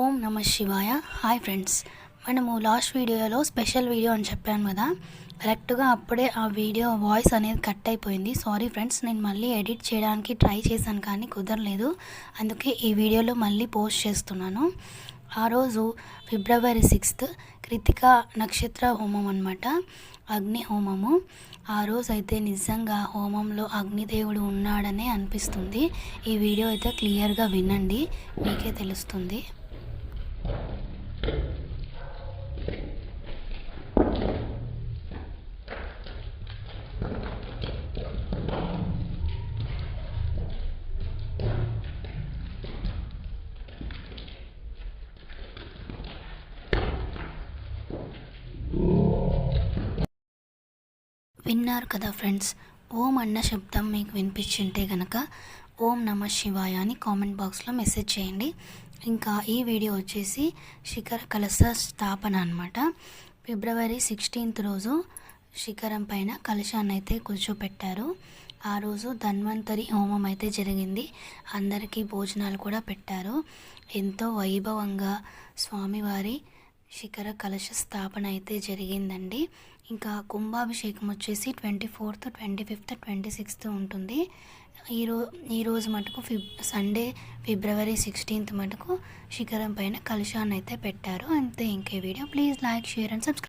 ఓం నమ శివాయ. Hi friends. మనము లాస్ట్ వీడియోలో స్పెషల్ వీడియో అని చెప్పాను కదా. కరెక్ట్గా అప్పుడే ఆ వీడియో వాయిస్ అనేది కట్ అయిపోయింది. సారీ ఫ్రెండ్స్ నేను మళ్ళీ ఎడిట్ చేయడానికి ట్రై చేశాను కానీ కుదరలేదు. అందుకే ఈ వీడియోలో మళ్ళీ పోస్ట్ చేస్తున్నాను. ఆ రోజు ఫిబ్రవరి సిక్స్త్ కృతిక నక్షత్ర హోమం అనమాట అగ్ని హోమము. ఆ రోజు అయితే నిజంగా హోమంలో అగ్నిదేవుడు ఉన్నాడనే అనిపిస్తుంది. ఈ వీడియో అయితే క్లియర్గా వినండి. మీకే తెలుస్తుంది. విన్నారు కదా ఫ్రెండ్స్ ఓం అన్న శబ్దం మీకు వినిపించింటే కనుక ఓం నమ శివాయ అని కామెంట్ బాక్స్లో మెసేజ్ చేయండి. ఇంకా ఈ వీడియో వచ్చేసి శిఖర కలశ స్థాపన అనమాట ఫిబ్రవరి సిక్స్టీన్త్ రోజు శిఖరం పైన కలశాన్ని అయితే కూర్చోపెట్టారు. ఆ రోజు ధన్వంతరి హోమం అయితే జరిగింది. అందరికీ భోజనాలు కూడా పెట్టారు. ఎంతో వైభవంగా స్వామివారి శిఖర కలశ స్థాపన అయితే జరిగిందండి. ఇంకా కుంభాభిషేకం వచ్చేసి twenty fourth twenty fifth twenty sixth ఉంటుంది. ఈరో ఈరోజు మటుకు ఫిబ్ సండే ఫిబ్రవరి సిక్స్టీన్త్ మటుకు శిఖరం పైన కలశాన్ని అయితే పెట్టారు. అంతే ఇంకే video. Please like share and subscribe.